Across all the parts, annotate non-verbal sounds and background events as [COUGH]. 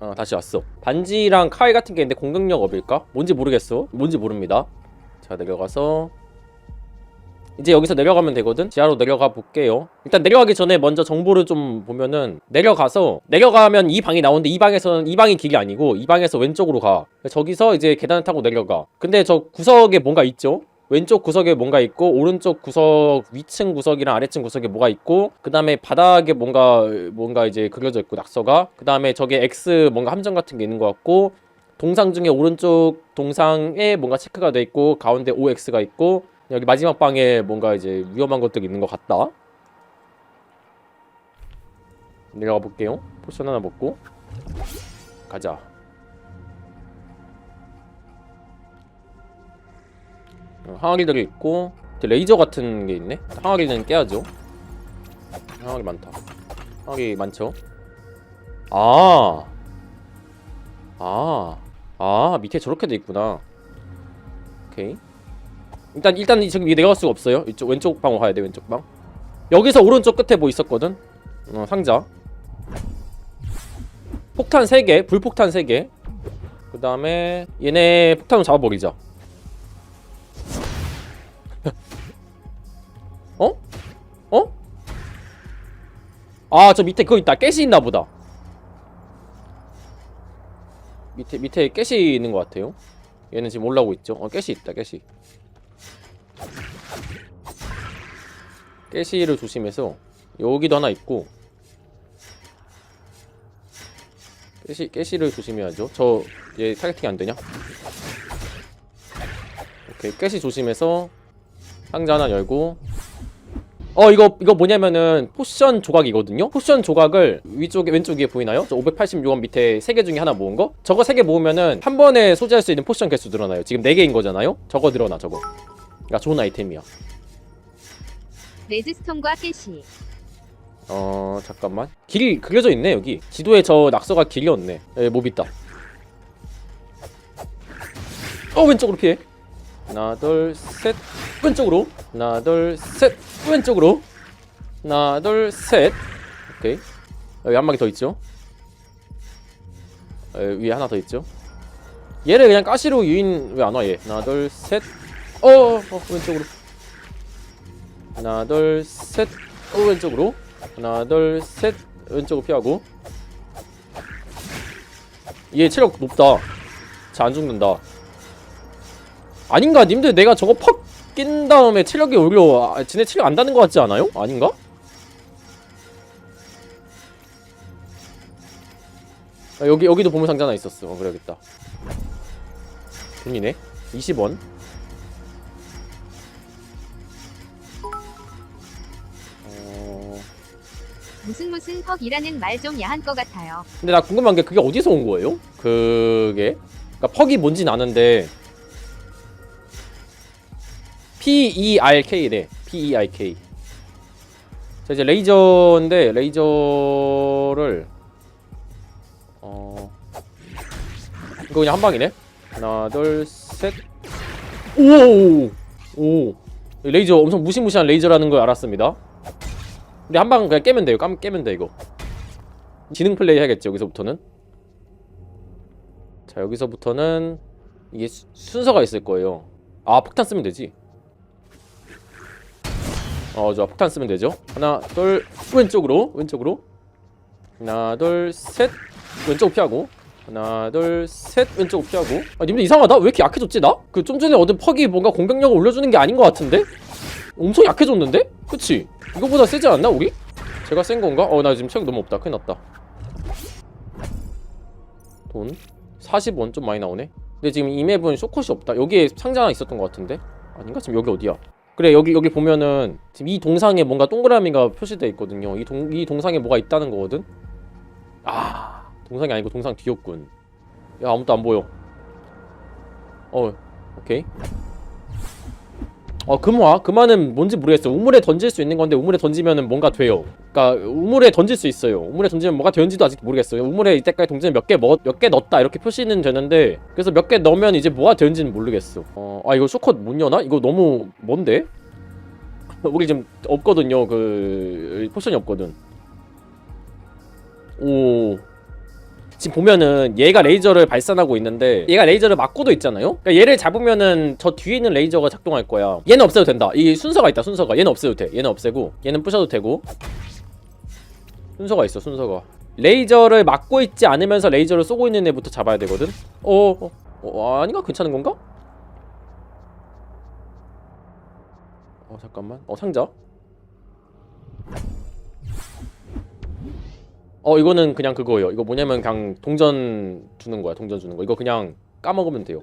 어 다시 왔어. 반지랑 카이 같은 게 있는데 공격력 업일까? 뭔지 모르겠어. 뭔지 모릅니다. 자 내려가서. 이제 여기서 내려가면 되거든? 지하로 내려가 볼게요. 일단 내려가기 전에 먼저 정보를 좀 보면은 내려가서 내려가면 이 방이 나오는데 이 방에서는 이 방이 길이 아니고 이 방에서 왼쪽으로 가. 저기서 이제 계단을 타고 내려가. 근데 저 구석에 뭔가 있죠 왼쪽 구석에 뭔가 있고 오른쪽 구석 위층 구석이랑 아래층 구석에 뭐가 있고 그 다음에 바닥에 뭔가 뭔가 이제 그려져 있고 낙서가 그 다음에 저게 X 뭔가 함정 같은 게 있는 것 같고 동상 중에 오른쪽 동상에 뭔가 체크가 돼 있고 가운데 OX가 있고 여기 마지막 방에 뭔가 이제 위험한 것들이 있는 것 같다. 내려가 볼게요. 포션 하나 먹고 가자. 항아리들이 있고 레이저 같은 게 있네. 항아리는 깨야죠. 항아리 많다. 항아리 많죠. 아, 아, 아 밑에 저렇게 돼 있구나. 오케이. 일단 일단 지금 이 내려갈 수가 없어요. 이쪽 왼쪽 방으로 가야 돼 왼쪽 방. 여기서 오른쪽 끝에 뭐 있었거든. 어, 상자. 폭탄 3개, 불폭탄 3개. 그 다음에 얘네 폭탄을 잡아버리자. 어? 어? 아, 저 밑에 그거 있다. 가시 있나 보다. 밑에 밑에 가시 있는 것 같아요. 얘는 지금 올라오고 있죠. 어, 가시 있다. 가시. 깨시를 조심해서 여기도 하나 있고 깨시 깨시를 조심해야죠. 저 얘 타겟팅이 안 되냐? 오케이 깨시 조심해서 상자 하나 열고 어 이거 이거 뭐냐면은 포션 조각이거든요. 포션 조각을 위쪽에 왼쪽 위에 보이나요? 저 586원 밑에 세개 중에 하나 모은 거? 저거 세개 모으면은 한 번에 소지할 수 있는 포션 개수 늘어나요. 지금 네 개인 거잖아요. 저거 늘어나 저거. 그러니까 좋은 아이템이야. 레드스톤과 깨시 어 잠깐만 길이 그려져 있네 여기 지도에 저 낙서가 길이었네 예, 몹 있다 어 왼쪽으로 피해 하나 둘 셋. 왼쪽으로. 하나 둘 셋. 왼쪽으로. 하나 둘 셋. 오케이. 여기 한 마리 더 있죠? 예, 위에 하나 더 있죠? 얘를 그냥 가시로 유인 왜 안 와 얘? 하나 둘 셋. 어, 어 왼쪽으로. 하나 둘 셋. 어, 왼쪽으로. 하나 둘 셋. 왼쪽으로 피하고. 얘 체력 높다. 자안 죽는다 아닌가 님들 내가 저거 퍽 낀 다음에 체력이 오히려 아, 지네 체력 안 다는 것 같지 않아요? 아닌가? 아, 여기 여기도 보물 상자 하나 있었어 어, 그래야겠다 돈이네 20원 어... 무슨 무슨 퍽이라는 말 좀 야한 것 같아요. 근데 나 궁금한 게 그게 어디서 온 거예요? 그게 그러니까 퍽이 뭔진 아는데 P E R K래 P E R K. 자 이제 레이저인데 레이저를 어 이거 그냥 한 방이네. 하나 둘 셋 오 오! 레이저 엄청 무시무시한 레이저라는 걸 알았습니다. 근데 한 방 그냥 깨면 돼요. 깜 깨면 돼 이거. 지능 플레이 해야겠지 여기서부터는. 자 여기서부터는 이게 수- 순서가 있을 거예요. 아 폭탄 쓰면 되지 어 좋아 폭탄 쓰면 되죠 하나 둘 왼쪽으로 왼쪽으로 하나 둘 셋 왼쪽 피하고 하나 둘 셋 왼쪽 피하고 아 님들 이상하다 왜 이렇게 약해졌지 나? 그 좀 전에 얻은 퍽이 뭔가 공격력을 올려주는 게 아닌 것 같은데? 엄청 약해졌는데? 그치? 이거보다 세지 않나 우리? 제가 센 건가? 어 나 지금 체력 너무 없다 큰일 났다 돈 40원 좀 많이 나오네 근데 지금 이 맵은 쇼컷이 없다 여기에 상자 하나 있었던 것 같은데 아닌가? 지금 여기 어디야? 그래 여기 여기 보면은 지금 이 동상에 뭔가 동그라미가 표시되어 있거든요. 이, 동, 이 동상에 뭐가 있다는 거거든? 아 동상이 아니고 동상 뒤였군. 야 아무도 안 보여. 어 오케이 어 금화 금화는 뭔지 모르겠어 우물에 던질 수 있는 건데 우물에 던지면은 뭔가 돼요. 그러니까 우물에 던질 수 있어요. 우물에 던지면 뭐가 되는지도 아직 모르겠어요. 우물에 이때까지 동전 몇개 몇 개 넣었다 이렇게 표시는 되는데 그래서 몇 개 넣으면 이제 뭐가 되는지는 모르겠어. 어 아 이거 쇼컷 못 여나? 이거 너무 뭔데? [LAUGHS] 우리 지금 없거든요. 그 포션이 없거든. 오 지금 보면은 얘가 레이저를 발산하고 있는데 얘가 레이저를 맞고도 있잖아요. 그러니까 얘를 잡으면은 저 뒤에 있는 레이저가 작동할 거야. 얘는 없애도 된다. 이 순서가 있다. 순서가 얘는 없애도 돼. 얘는 없애고 얘는 부셔도 되고 순서가 있어. 순서가 레이저를 막고 있지 않으면서 레이저를 쏘고 있는 애부터 잡아야 되거든. 어, 어, 어 아닌가 괜찮은 건가? 어 잠깐만. 어 상자. 어 이거는 그냥 그거예요. 이거 뭐냐면 그냥 동전 주는 거야. 동전 주는 거. 이거 그냥 까먹으면 돼요.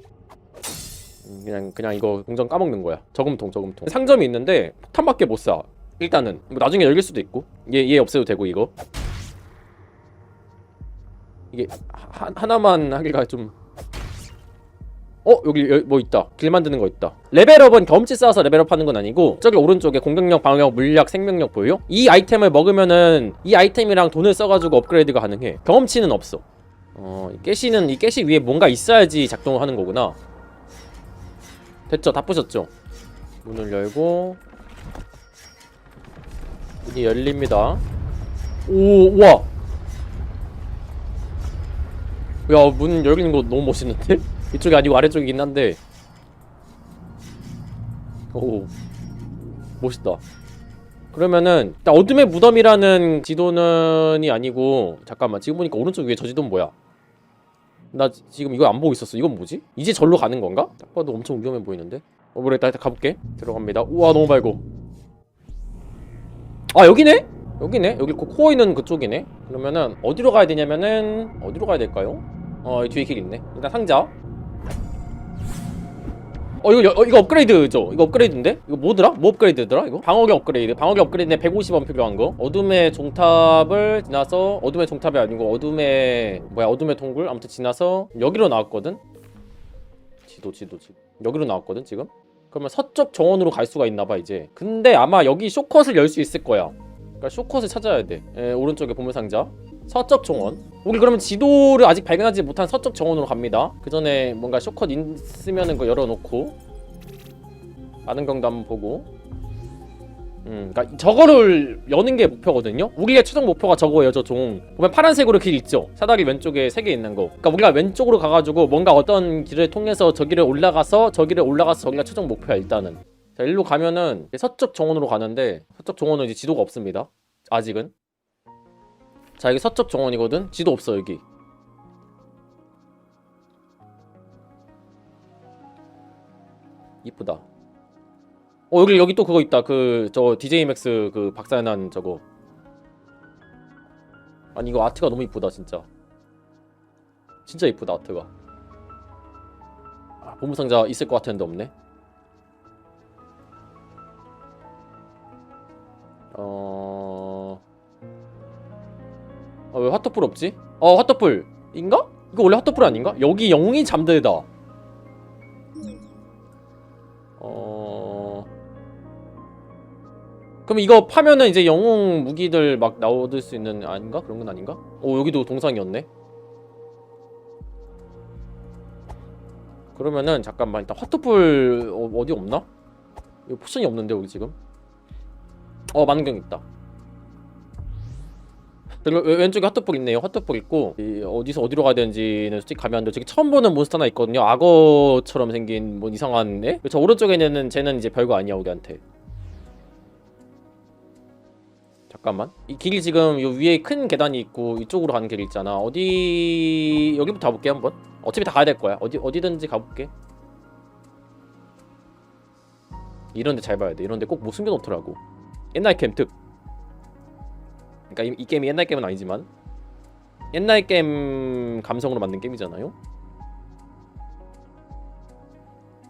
음, 그냥 그냥 이거 동전 까먹는 거야. 저금통 저금통. 상점이 있는데 폭탄밖에 못 사. 일단은 뭐 나중에 열릴 수도 있고 얘 얘 없애도 되고 이거 이게 하, 하나만 하기가 좀 어 여기 여- 뭐 있다. 길 만드는 거 있다. 레벨업은 경험치 쌓아서 레벨업 하는 건 아니고 저기 오른쪽에 공격력 방어력 물약 생명력 보여요? 이 아이템을 먹으면은 이 아이템이랑 돈을 써가지고 업그레이드가 가능해. 경험치는 없어. 어 이 깨시는 이 깨시 위에 뭔가 있어야지 작동을 하는 거구나. 됐죠? 다 부셨죠? 문을 열고. 문이 열립니다. 오 우와! 야 문 열리는 거 너무 멋있는데? 이쪽이 아니고 아래쪽이긴 한데 오 멋있다 그러면은 일단 어둠의 무덤이라는 지도는이 아니고 잠깐만 지금 보니까 오른쪽 위에 저 지도는 뭐야 나 지- 지금 이거 안 보고 있었어 이건 뭐지? 이제 절로 가는 건가? 딱 봐도 엄청 위험해 보이는데 어 모르겠다 일단 가볼게 들어갑니다 우와 너무 밝고 아 여기네? 여기네 여기 코- 코어 있는 그쪽이네 그러면은 어디로 가야 되냐면은 어디로 가야 될까요? 어, 이 뒤에 길 있네. 일단 상자. 어, 이거, 여- 어, 이거 업그레이드죠? 이거 업그레이드인데? 이거 뭐더라? 뭐 업그레이드더라? 이거? 방어력 업그레이드. 방어력 업그레이드인데 150원 필요한 거. 어둠의 종탑을 지나서, 어둠의 종탑이 아니고, 어둠의, 뭐야, 어둠의 동굴? 아무튼 지나서, 여기로 나왔거든? 지도, 지도, 지도. 여기로 나왔거든, 지금? 그러면 서쪽 정원으로 갈 수가 있나 봐, 이제. 근데 아마 여기 쇼컷을 열 수 있을 거야. 그러니까 쇼컷을 찾아야 돼. 에, 오른쪽에 보물 상자. 서쪽 정원. 우리 그러면 지도를 아직 발견하지 못한 서쪽 정원으로 갑니다. 그 전에 뭔가 쇼컷 있으면은 거 열어놓고 많은 경도 한번 보고. 음, 그러니까 저거를 여는 게 목표거든요. 우리의 최종 목표가 저거예요, 저 종. 보면 파란색으로 길 있죠. 사다리 왼쪽에 세 개 있는 거. 그러니까 우리가 왼쪽으로 가가지고 뭔가 어떤 길을 통해서 저기를 올라가서 저기를 올라가서 저기가 최종 목표야 일단은. 자, 일로 가면은 서쪽 정원으로 가는데 서쪽 정원은 이제 지도가 없습니다. 아직은. 자 여기 서쪽 정원이거든. 지도 없어 여기. 이쁘다. 어 여기 여기 또 그거 있다. 그 저 DJ 맥스 그 박사난 저거. 아니 이거 아트가 너무 이쁘다 진짜. 진짜 이쁘다 아트가. 아, 보물상자 있을 것 같았는데 없네. 어... 아, 왜 핫도풀 없지? 어, 핫도풀. 인가? 이거 원래 핫도풀 아닌가? 여기 영웅이 잠들다. 어... 그럼 이거 파면은 이제 영웅 무기들 막 나올 수 있는 아닌가? 그런 건 아닌가? 오, 여기도 동상이었네. 그러면은 잠깐만 일단 핫도풀 어, 어디 없나? 이거 포션이 없는데 여기 지금? 어 만경 있다. 왼쪽에 핫도폭 있네요. 핫도폭 있고 이 어디서 어디로 가야 되는지는 솔직히 감이 안 돼. 저기 처음 보는 몬스터 하나 있거든요. 악어처럼 생긴 뭐 이상한 애. 저 오른쪽에 있는 쟤는 이제 별거 아니야 우리한테. 잠깐만. 이 길이 지금 요 위에 큰 계단이 있고 이쪽으로 가는 길 있잖아. 어디 여기부터 가볼게 한번. 어차피 다 가야 될 거야. 어디 어디든지 가볼게. 이런데 잘 봐야 돼. 이런데 꼭 못 숨겨놓더라고. 옛날 캠 특. 그러니까 이, 이 게임이 옛날 게임은 아니지만 옛날 게임 감성으로 만든 게임이잖아요.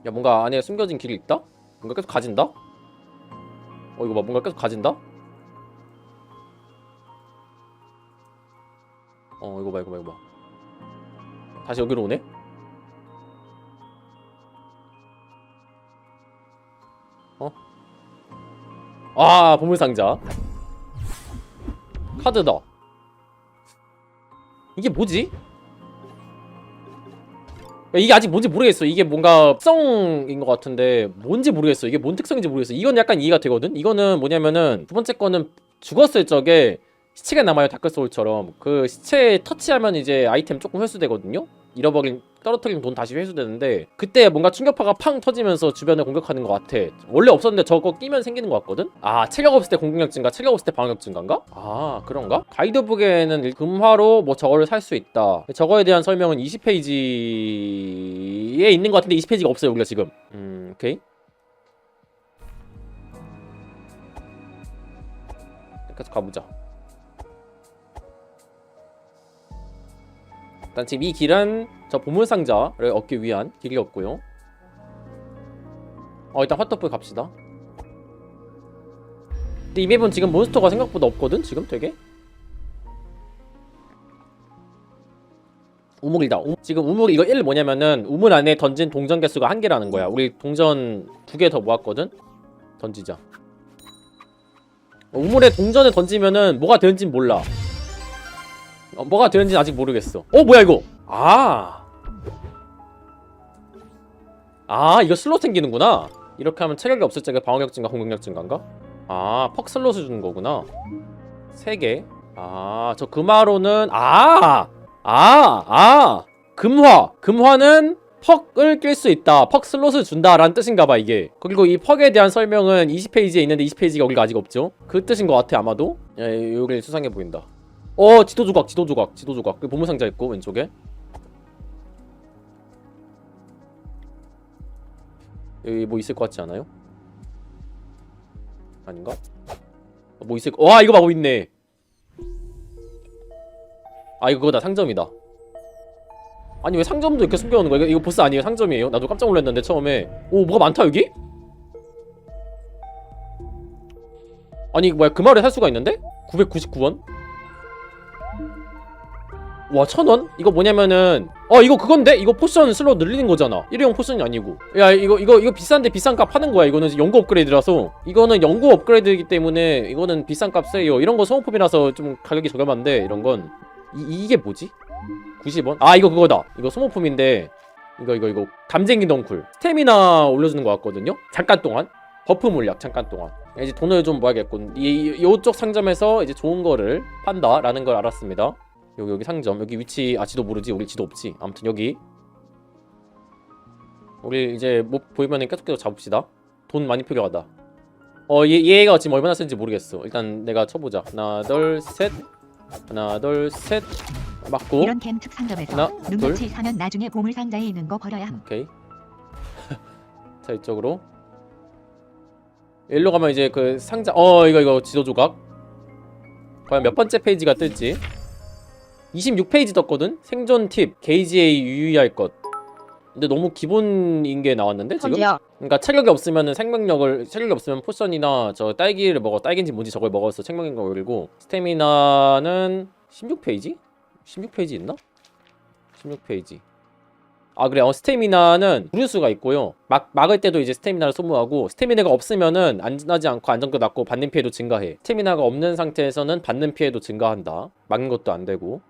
야 뭔가 안에 숨겨진 길이 있다? 뭔가 계속 가진다? 어 이거 봐 뭔가 계속 가진다? 어 이거 봐 이거 봐 이거 봐 다시 여기로 오네? 어? 아 보물상자 카드다. 이게 뭐지? 이게 아직 뭔지 모르겠어. 이게 뭔가 특성인 것 같은데 뭔지 모르겠어. 이게 뭔 특성인지 모르겠어. 이건 약간 이해가 되거든. 이거는 뭐냐면은 두 번째 거는 죽었을 적에 시체가 남아요 다크 소울처럼 그 시체 터치하면 이제 아이템 조금 회수되거든요 잃어버린 떨어뜨린 돈 다시 회수되는데 그때 뭔가 충격파가 팡 터지면서 주변을 공격하는 것 같아. 원래 없었는데 저거 끼면 생기는 것 같거든? 아 체력 없을 때 공격력 증가 체력 없을 때 방어력 증가인가? 아 그런가? 가이드북에는 일- 금화로 뭐 저거를 살 수 있다. 저거에 대한 설명은 20페이지에 있는 것 같은데 20페이지가 없어요 우리가 지금. 음 오케이. 계속 가보자 일단 지금 이 길은 저 보물상자를 얻기 위한 길이었고요. 어 일단 핫도프 갑시다. 근데 이 맵은 지금 몬스터가 생각보다 없거든 지금 되게. 우물이다. 우- 지금 우물 이거 1 뭐냐면은 우물 안에 던진 동전 개수가 한 개라는 거야. 우리 동전 두 개 더 모았거든. 던지자. 어, 우물에 동전을 던지면은 뭐가 되는지 몰라. 어, 뭐가 되는지 아직 모르겠어. 어 뭐야 이거? 아. 아 이거 슬롯 생기는구나. 이렇게 하면 체력이 없을 적에 방어력 증가, 공격력 증가인가? 아, 퍽 슬롯을 주는 거구나. 세 개. 아, 저 금화로는 아, 아, 아, 금화. 금화는 퍽을 낄 수 있다. 퍽 슬롯을 준다라는 뜻인가봐 이게. 그리고 이 퍽에 대한 설명은 20페이지에 있는데 20페이지가 우리가 아직 없죠. 그 뜻인 것 같아 아마도. 예, 여기 수상해 보인다. 어, 지도 조각, 지도 조각, 지도 조각. 여기 보물 상자 있고 왼쪽에. 여기 뭐 있을 것 같지 않아요? 아닌가? 어, 뭐 있을 거? 와 이거 봐뭐 있네. 아 이거 그거다 상점이다. 아니 왜 상점도 이렇게 숨겨놓는 거야? 이거, 이거 보스 아니에요? 상점이에요? 나도 깜짝 놀랐는데 처음에. 오 뭐가 많다 여기? 아니 뭐야 그 마을에 살 수가 있는데? 999원? 와 천원? 이거 뭐냐면은 어 이거 그건데? 이거 포션 슬롯 늘리는 거잖아. 일회용 포션이 아니고. 야 이거 이거 이거 비싼데 비싼 값 하는 거야. 이거는 연구 업그레이드라서. 이거는 연구 업그레이드이기 때문에 이거는 비싼 값 써요. 이런 거 소모품이라서 좀 가격이 저렴한데 이런 건. 이, 이게 뭐지? 90원? 아 이거 그거다. 이거 소모품인데 이거 이거 이거. 담쟁이 덩쿨. 스태미나 올려주는 거 같거든요? 잠깐 동안? 버프 물약 잠깐 동안. 이제 돈을 좀 모아야겠군. 이, 이 요쪽 상점에서 이제 좋은 거를 판다라는 걸 알았습니다 여기 여기 상점. 여기 위치 아 지도 모르지. 우리 지도 없지. 아무튼 여기. 우리 이제 뭐 보이면은 계속 계속 잡읍시다. 돈 많이 필요하다. 어 얘 얘가 지금 얼마나 쓰는지 모르겠어. 일단 내가 쳐보자. 하나 둘셋. 하나 둘셋. 맞고. 이런 캠 특상점에서 하나, 눈같이 사면 나중에 보물 상자에 있는 거 버려야 함. 오케이. [LAUGHS] 자 이쪽으로. 일로 가면 이제 그 상자 어 이거 이거 지도 조각. 과연 몇 번째 페이지가 뜰지 26페이지 떴거든? 생존 팁 게이지에 유의할 것. 근데 너무 기본인 게 나왔는데 지금? 현재요. 그러니까 체력이 없으면 생명력을 체력이 없으면 포션이나 저 딸기를 먹어 딸기인지 뭔지 저걸 먹어서 생명력을 올리고 스태미나는 16페이지? 16페이지 있나? 16페이지. 아 그래. 어 스태미나는 부류수가 있고요. 막 막을 때도 이제 스태미나를 소모하고 스태미나가 없으면은 안전하지 않고 안정도 낮고 받는 피해도 증가해. 스태미나가 없는 상태에서는 받는 피해도 증가한다. 막는 것도 안 되고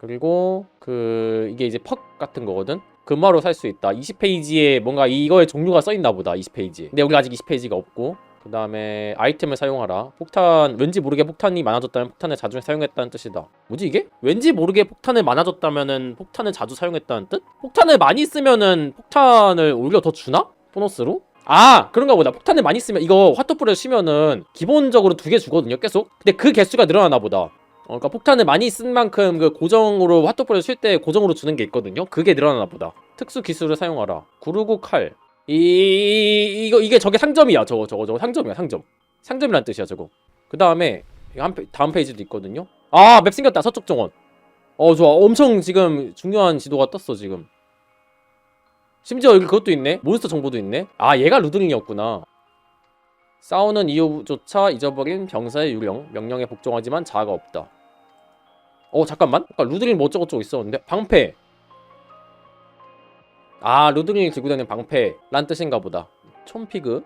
그리고 그 이게 이제 퍽 같은 거거든? 금화로 살 수 있다. 20페이지에 뭔가 이거의 종류가 써 있나 보다 20페이지에. 근데 여기 아직 20페이지가 없고. 그 다음에 아이템을 사용하라. 폭탄 왠지 모르게 폭탄이 많아졌다면 폭탄을 자주 사용했다는 뜻이다. 뭐지 이게? 왠지 모르게 폭탄을 많아졌다면은 폭탄을 자주 사용했다는 뜻? 폭탄을 많이 쓰면은 폭탄을 오히려 더 주나? 보너스로? 아 그런가 보다. 폭탄을 많이 쓰면 이거 화토불에 쉬면은 기본적으로 두 개 주거든요 계속. 근데 그 개수가 늘어나나 보다 어, 그러니까 폭탄을 많이 쓴 만큼 그 고정으로 핫도그를 쉴때 고정으로 주는 게 있거든요. 그게 늘어나나 보다. 특수 기술을 사용하라. 구르고 칼. 이 이거 이게 저게 상점이야. 저거 저거 저거 상점이야. 상점. 상점이란 뜻이야 저거. 그 다음에 다음 페이지도 있거든요. 아 맵 생겼다. 서쪽 정원. 어 좋아. 엄청 지금 중요한 지도가 떴어 지금. 심지어 여기 그것도 있네. 몬스터 정보도 있네. 아 얘가 루드링이었구나. 싸우는 이유조차 잊어버린 병사의 유령. 명령에 복종하지만 자아가 없다. 어 잠깐만. 아까 루드링 뭐 어쩌고저쩌고 있었는데 방패. 아 루드링이 들고 다니는 방패란 뜻인가 보다. 촌피그.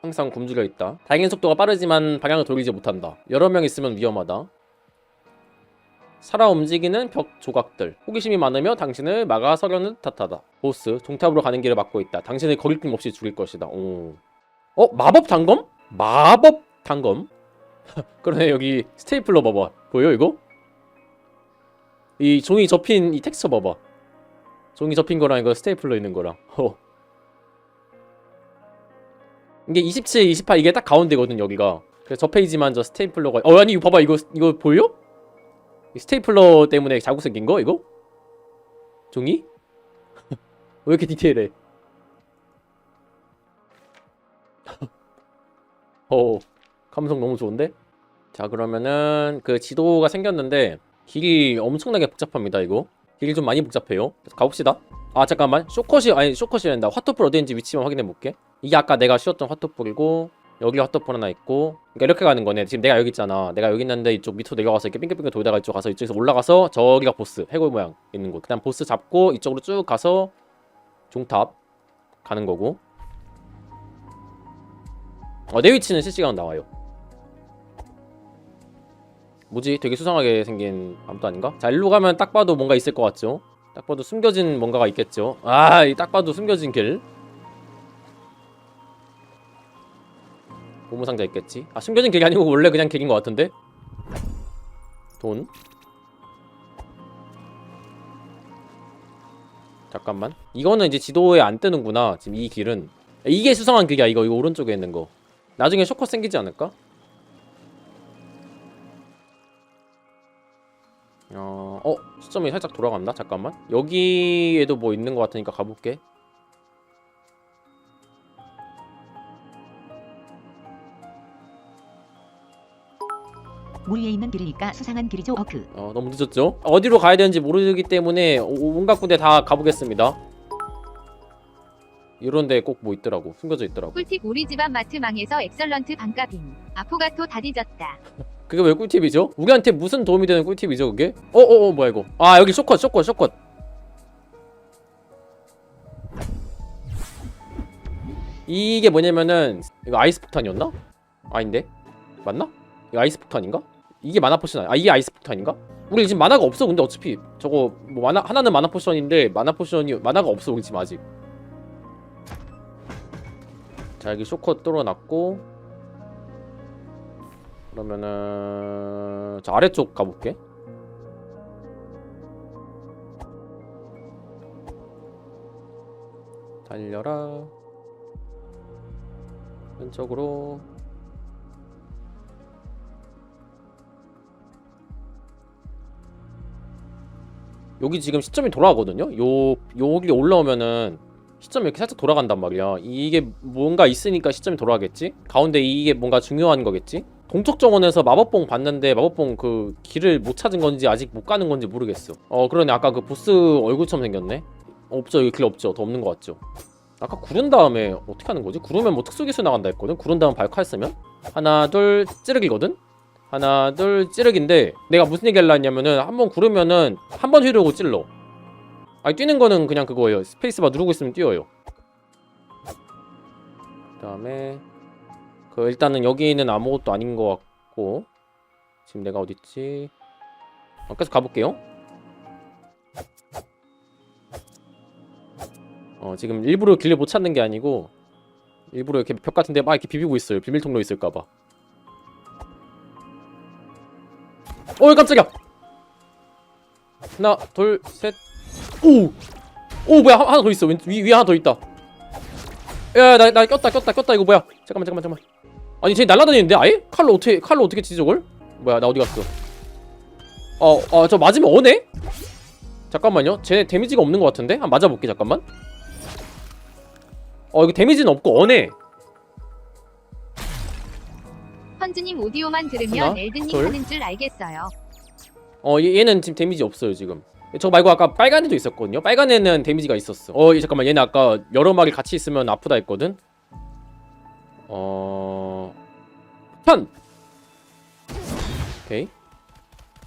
항상 굶주려 있다. 달긴 속도가 빠르지만 방향을 돌리지 못한다. 여러 명 있으면 위험하다. 살아 움직이는 벽 조각들. 호기심이 많으며 당신을 막아서려는 듯하다. 보스, 동탑으로 가는 길을 막고 있다. 당신을 거리낌 없이 죽일 것이다. 오. 어, 마법 단검? 마법 단검? [LAUGHS] 그러네 여기 스테이플러 봐봐 보여 이거? 이 종이 접힌 이 텍스처 봐봐 종이 접힌 거랑 이거 스테이플러 있는 거랑 [LAUGHS] 어. 이게 27, 28 이게 딱 가운데거든 여기가 그래서 저 페이지만 저 스테이플러가 어 아니 이거 봐봐 이거 이거 보여? 이 스테이플러 때문에 자국 생긴 거 이거? 종이? [LAUGHS] 왜 이렇게 디테일해 어 감성 너무 좋은데? 자 그러면은 그 지도가 생겼는데 길이 엄청나게 복잡합니다 이거. 길이 좀 많이 복잡해요. 가봅시다. 아 잠깐만. 쇼컷이 아니 쇼컷이 된다. 화토풀 어디인지 위치만 확인해 볼게. 이게 아까 내가 쉬었던 화토풀이고 여기 화토풀 하나 있고 그러니까 이렇게 가는 거네. 지금 내가 여기 있잖아. 내가 여기 있는데 이쪽 밑으로 내려가서 이렇게 빙글빙글 돌다가 이쪽 가서 이쪽에서 올라가서 저기가 보스 해골 모양 있는 곳. 그다음 보스 잡고 이쪽으로 쭉 가서 종탑 가는 거고. 어, 내 위치는 실시간 나와요 뭐지? 되게 수상하게 생긴 아무도 아닌가? 자 일로 가면 딱 봐도 뭔가 있을 것 같죠? 딱 봐도 숨겨진 뭔가가 있겠죠? 아, 이딱 봐도 숨겨진 길. 보물상자 있겠지? 아, 숨겨진 길이 아니고 원래 그냥 길인 것 같은데? 돈. 잠깐만. 이거는 이제 지도에 안 뜨는구나. 지금 이 길은. 이게 수상한 길이야. 이거 이거 오른쪽에 있는 거. 나중에 쇼컷 생기지 않을까? 어, 어, 시점이 살짝 돌아간다. 잠깐만. 여기에도 뭐 있는 것 같으니까 가볼게. 물 위에 있는 길이니까 수상한 길이죠. 어크. 어, 너무 늦었죠? 어디로 가야 되는지 모르기 때문에 오- 온갖 군데 다 가보겠습니다. 이런 데 꼭 뭐 있더라고. 숨겨져 있더라고. 꿀팁 우리 집안 마트 망해서 엑설런트 반값임. 아포가토 다 뒤졌다. [LAUGHS] 그게 왜 꿀팁이죠? 우리한테 무슨 도움이 되는 꿀팁이죠, 그게? 어, 어, 어, 뭐야 이거? 아, 여기 쇼컷, 쇼컷, 쇼컷. 이게 뭐냐면은 이거 아이스 폭탄이었나? 아닌데? 맞나? 이거 아이스 폭탄인가? 이게 마나 포션 아 이게 아이스 폭탄인가? 우리 지금 마나가 없어 근데 어차피 저거 뭐 마나 하나는 마나 포션인데 마나 포션이 마나가 없어 우리 지금 아직 자 여기 쇼컷 뚫어놨고 그러면은 저 아래쪽 가볼게. 달려라. 왼쪽으로. 여기 지금 시점이 돌아가거든요. 요 여기 올라오면은 시점이 이렇게 살짝 돌아간단 말이야. 이게 뭔가 있으니까 시점이 돌아가겠지? 가운데 이게 뭔가 중요한 거겠지? 동쪽 정원에서 마법봉 봤는데 마법봉 그 길을 못 찾은 건지 아직 못 가는 건지 모르겠어. 어 그러네 아까 그 보스 얼굴처럼 생겼네. 없죠 여기 길 없죠 더 없는 것 같죠. 아까 구른 다음에 어떻게 하는 거지? 구르면 뭐 특수 기술 나간다 했거든. 구른 다음 발칼 쓰면 하나 둘 찌르기거든. 하나 둘 찌르기인데 내가 무슨 얘기 하려 했냐면은 한 번 구르면은 한 번 휘두르고 찔러. 아니 뛰는 거는 그냥 그거예요. 스페이스바 누르고 있으면 뛰어요. 그 다음에 그 일단은 여기는 아무것도 아닌 것 같고 지금 내가 어디 있지? 어, 계속 가볼게요. 어 지금 일부러 길을 못 찾는 게 아니고 일부러 이렇게 벽 같은 데 막 이렇게 비비고 있어요. 비밀 통로 있을까봐. 어이 깜짝이야. 하나 둘 셋. 오. 오 뭐야 하- 하나 더 있어. 왼, 위, 위에 하나 더 있다. 야나 나 꼈다 꼈다 꼈다 이거 뭐야? 잠깐만 잠깐만 잠깐만. 아니 쟤 날라다니는데 아예? 칼로 어떻게 칼로 어떻게 치지 저걸? 뭐야 나 어디 갔어? 어어저 맞으면 어네? 잠깐만요. 쟤 데미지가 없는 것 같은데? 한번 맞아볼게 잠깐만. 어 이거 데미지는 없고 어네. 헌즈님 오디오만 들으면 하나, 엘든님 둘. 하는 줄 알겠어요. 어 얘, 얘는 지금 데미지 없어요 지금. 저 말고 아까 빨간 애도 있었거든요. 빨간 애는 데미지가 있었어. 어 얘, 잠깐만 얘는 아까 여러 마리 같이 있으면 아프다 했거든. 어 폭탄. 오케이.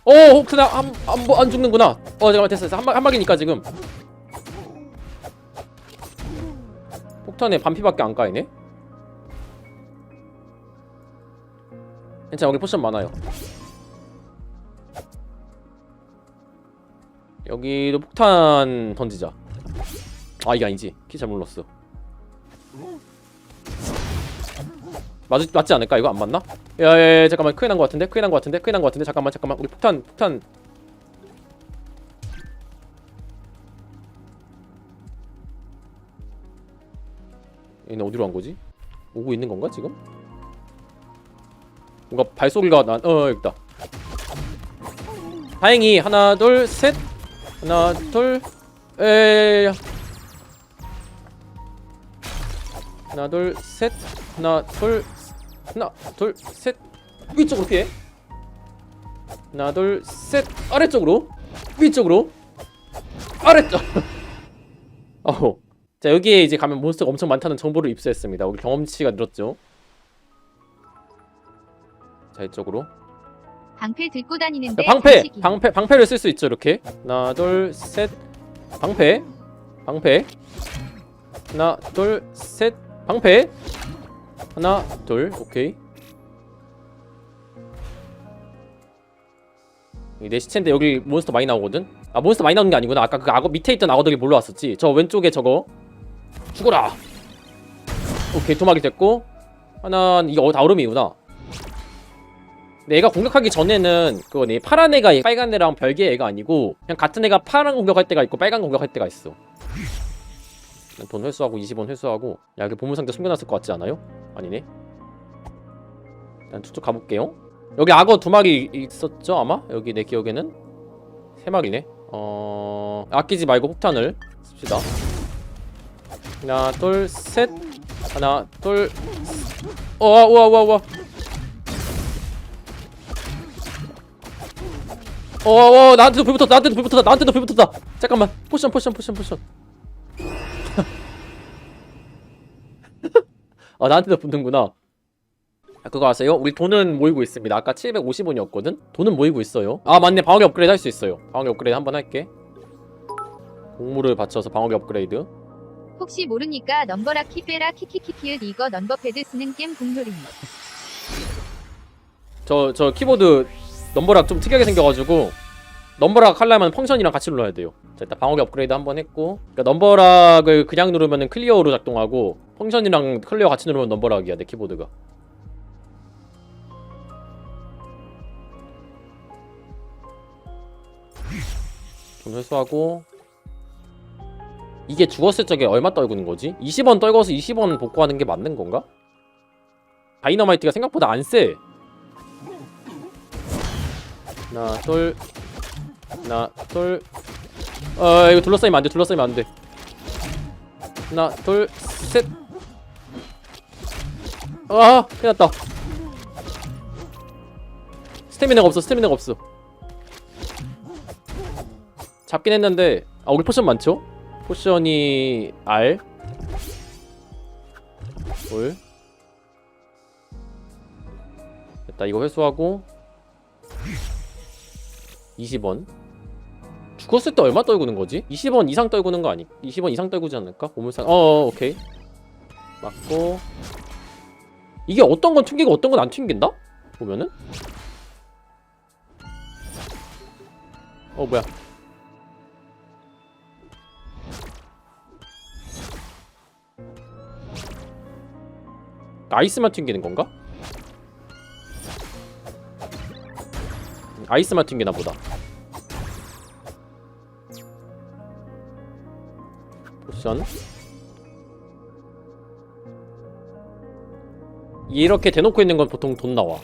오 혹시나 한안안 뭐, 안 죽는구나. 어 잠깐만 됐어 됐어 한, 마- 한 마리니까 지금. 폭탄에 반피밖에 안 까이네. 괜찮아 여기 포션 많아요. 여기도 폭탄 던지자. 아 이게 아니지. 키 잘못 눌렀어. 맞, 맞지 않을까? 이거 안 맞나? 야 야 야 잠깐만. 크게 난거 같은데? 크게 난거 같은데? 크게 난거 같은데? 잠깐만 잠깐만. 우리 폭탄 폭탄. 얘는 어디로 간 거지? 오고 있는 건가 지금? 뭔가 발소리가 난어 여기다. 다행히. 하나 둘 셋. 하나 둘 에이 하나 둘 셋. 하나 둘 하나 둘 셋. 위쪽으로 피해. 하나 둘 셋. 아래쪽으로. 위쪽으로. 아래쪽. [LAUGHS] 어우 자 여기에 이제 가면 몬스터가 엄청 많다는 정보를 입수했습니다. 우리 경험치가 늘었죠. 자 이쪽으로. 방패 들고 다니는데 야, 방패! 간식이. 방패 방패를 쓸 수 있죠 이렇게. 하나 둘 셋. 방패. 방패. 하나 둘 셋. 방패 하나 둘 오케이. 이내 시체인데 여기 몬스터 많이 나오거든? 아 몬스터 많이 나오는 게 아니구나. 아까 그 악어 밑에 있던 악어들이 몰러 왔었지. 저 왼쪽에 저거. 죽어라! 오케이 도막이 됐고. 하나 이게 어, 다 얼음이구나. 근데 얘가 공격하기 전에는 그거네 파란 애가 빨간 애랑 별개의 애가 아니고 그냥 같은 애가 파란 공격할 때가 있고 빨간 공격할 때가 있어 돈 회수하고 20원 회수하고 야 여기 보물상자 숨겨놨을 것 같지 않아요? 아니네 일단 저쪽 가볼게요 여기 악어 두 마리 있었죠 아마? 여기 내 기억에는 세 마리네 어... 아끼지 말고 폭탄을 씁시다 하나 둘셋 하나 둘 우와 우와 우와 우와 어, 어, 나한테도 불 붙었다. 나한테도 불 붙었다. 나한테도 불 붙었다. 잠깐만. 포션, 포션, 포션, 포션. 아, 나한테도 붙는구나. 아, 그거 아세요? 우리 돈은 모이고 있습니다. 아까 750원이었거든? 돈은 모이고 있어요. 아, 맞네. 방어기 업그레이드 할 수 있어요. 방어기 업그레이드 한번 할게. 공물을 받쳐서 방어기 업그레이드. 혹시 모르니까 넘버라 키빼라 키키키키읒 이거 넘버 패드 쓰는 게임 공놀이. 저, 저 키보드 넘버락 좀 특이하게 생겨가지고 넘버락 하려면 펑션이랑 같이 눌러야 돼요. 자, 일단 방어기 업그레이드 한번 했고 그러니까 넘버락을 그냥 누르면 클리어로 작동하고 펑션이랑 클리어 같이 누르면 넘버락이야 내 키보드가. 좀 회수하고 이게 죽었을 적에 얼마 떨구는 거지? 20원 떨궈서 20원 복구하는 게 맞는 건가? 다이너마이트가 생각보다 안 세. 하나 둘 하나 둘어 이거 둘러싸이면 안돼 둘러싸이면 안돼. 하나 둘셋아 큰일 났다. 스태미나가 없어 스태미나가 없어. 잡긴 했는데 아 우리 포션 많죠? 포션이 R? 둘. 됐다 이거 회수하고. 20원 죽었을 때 얼마 떨구는 거지? 20원 이상 떨구는 거 아니? 20원 이상 떨구지 않을까? 보물상 어, 어 오케이 맞고 이게 어떤 건 튕기고 어떤 건 안 튕긴다? 보면은 어 뭐야 아이스만 튕기는 건가? 아이스만 튕기나 보다. 포션. 이렇게 대놓고 있는 건 보통 돈 나와.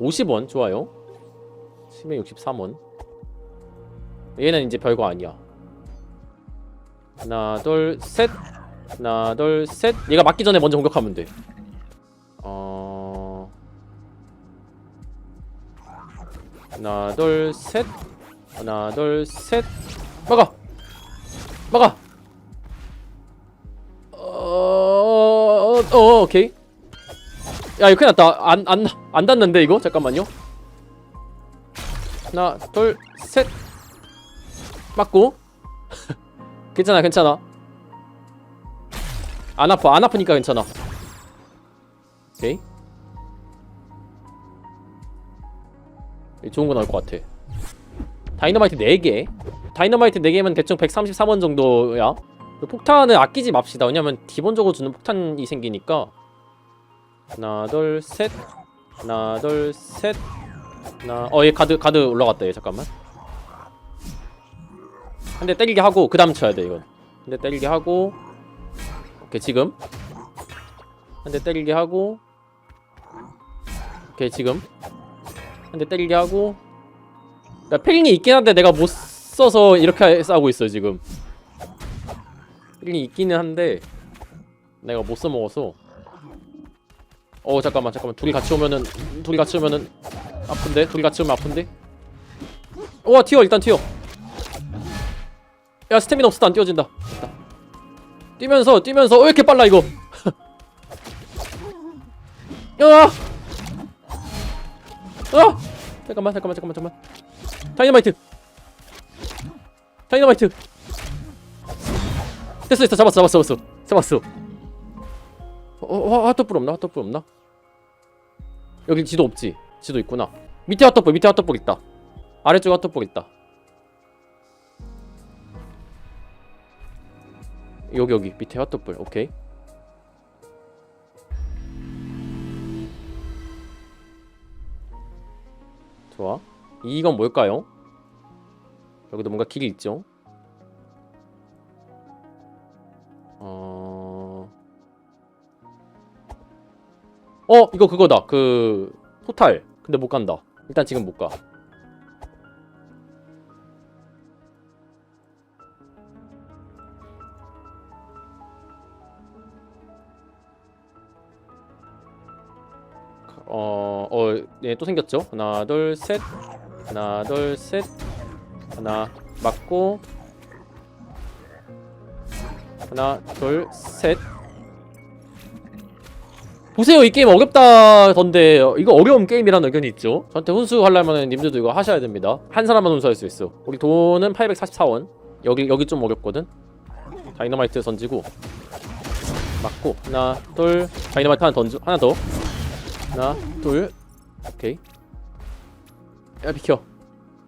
50원 좋아요. 763원. 얘는 이제 별거 아니야. 하나 둘 셋. 하나 둘 셋. 얘가 맞기 전에 먼저 공격하면 돼. 어. 하나 둘셋 하나 둘셋 막아 막아 어, 어 오케이. 야 이거 큰일 났다. 안 안 안 닿는데 이거? 잠깐만요. 하나 둘 셋. 맞고. [LAUGHS] 괜찮아 괜찮아. 안 아파 안 아프니까 괜찮아. 오케이. 좋은 거 나올 것 같아. 다이너마이트 4개. 다이너마이트 4개면 대충 133원 정도야. 그 폭탄을 아끼지 맙시다. 왜냐면 기본적으로 주는 폭탄이 생기니까. 하나 둘 셋. 하나 둘 셋. 하나 어얘 가드 가드 올라갔다 얘 잠깐만. 한 대 때리게 하고 그 다음 쳐야 돼 이건. 한 대 때리게 하고. 오케이 지금. 한 대 때리게 하고. 오케이 지금. 한 대 때리게 하고. 그러니까 패링이 있긴 한데 내가 못 써서 이렇게 싸우고 있어 지금 패링이 있기는 한데 내가 못 써먹어서. 어 잠깐만 잠깐만. 둘이 같이 오면은 둘이 같이 오면은 아픈데? 둘이 같이 오면 아픈데? 와 튀어 일단 튀어. 야 스태미나 없어도 안 뛰어진다. 됐다. 뛰면서 뛰면서. 어, 왜 이렇게 빨라 이거? [LAUGHS] 야! 아! 잠깐만 잠깐만 잠깐만 잠깐만. 다이너마이트. 다이너마이트 됐어 됐어. 잡았어 잡았어 잡았어. 잡았어. 어, 어 핫도불 없나? 핫도불 없나? 여기 지도 없지? 지도 있구나. 밑에 핫도불 밑에 핫도불 있다. 아래쪽 핫도불 있다. 여기 여기. 밑에 핫도불. 오케이. 좋아. 이건 뭘까요? 여기도 뭔가 길이 있죠 어 이거 그거다 그 포탈 근데 못 간다 일단 지금 못가 어, 어, 네, 또 생겼죠? 하나, 둘, 셋. 하나, 둘, 셋. 하나, 맞고. 하나, 둘, 셋. 보세요, 이 게임 어렵다던데 이거 어려운 게임이라는 의견이 있죠. 저한테 훈수 하려면 님들도 이거 하셔야 됩니다. 한 사람만 훈수할 수 있어. 우리 돈은 844원. 여기 여기 좀 어렵거든. 다이너마이트 던지고 맞고 하나, 둘, 다이너마이트 하나 던져 하나 더. 하나 둘 오케이 야 비켜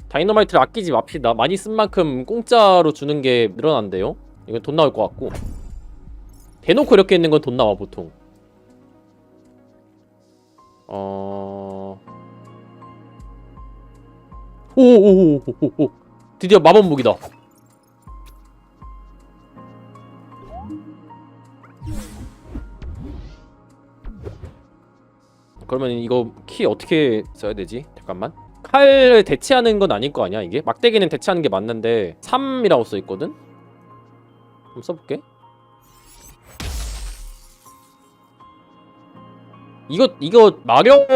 다이너마이트를 아끼지 맙시다 많이 쓴 만큼 공짜로 주는 게 늘어난대요 이건 돈 나올 것 같고 대놓고 이렇게 있는 건 돈 나와 보통 어... 오오오오오오 드디어 마법 무기다 그러면 이거 키 어떻게 써야 되지? 잠깐만. 칼을 대체하는 건 아닐 거 아니야 이게? 막대기는 대체하는 게 맞는데 3이라고 써 있거든. 한번 써볼게. 이거 이거 마력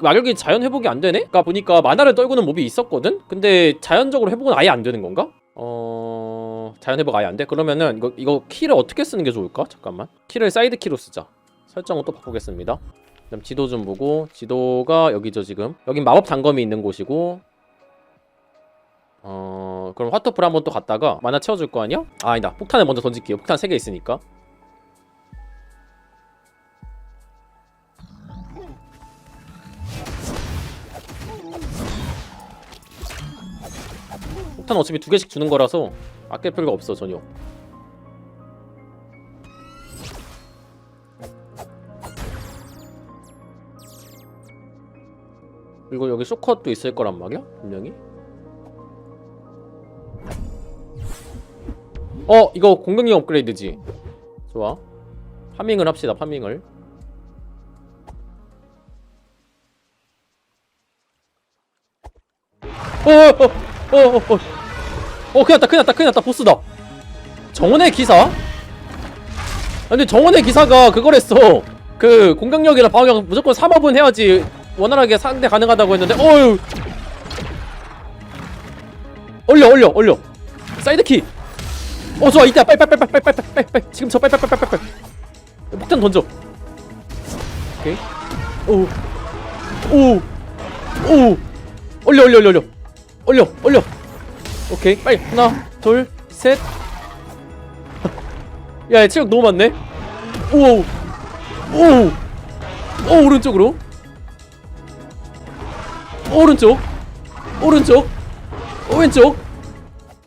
마력이 자연 회복이 안 되네? 그러니까 보니까 만화를 떨구는 몹이 있었거든. 근데 자연적으로 회복은 아예 안 되는 건가? 어 자연 회복 아예 안 돼? 그러면은 이거 이거 키를 어떻게 쓰는 게 좋을까? 잠깐만. 키를 사이드 키로 쓰자. 설정을 또 바꾸겠습니다. 그다음 지도 좀 보고 지도가 여기죠 지금 여긴 마법 단검이 있는 곳이고 어 그럼 화토풀 한번 또 갔다가 만화 채워줄 거 아니야? 아 아니다 폭탄을 먼저 던질게요 폭탄 3개 있으니까 폭탄 어차피 두 개씩 주는 거라서 아낄 필요가 없어 전혀. 그리고 여기 쇼컷도 있을 거란 말이야? 분명히? 어 이거 공격력 업그레이드지. 좋아. 파밍을 합시다 파밍을. 어어어어어 어, 어, 큰일 났다 큰일 났다 큰일 났다 보스다. 정원의 기사? 아, 근데 정원의 기사가 그거랬어. 그 공격력이랑 방어력 무조건 3업은 해야지 원활하게 상대 가능하다고 했는데 어휴. 올려 올려 올려. 사이드 키 어 좋아 이때 빨리 지금 저 빨리 폭탄 던져. 오케이. 오오오. 올려 올려 올려 올려. 올려 올려 오케이 빨리. 하나 둘셋야 체력 너무 많네. 오오 오 오른쪽으로. 오른쪽. 오른쪽. 왼쪽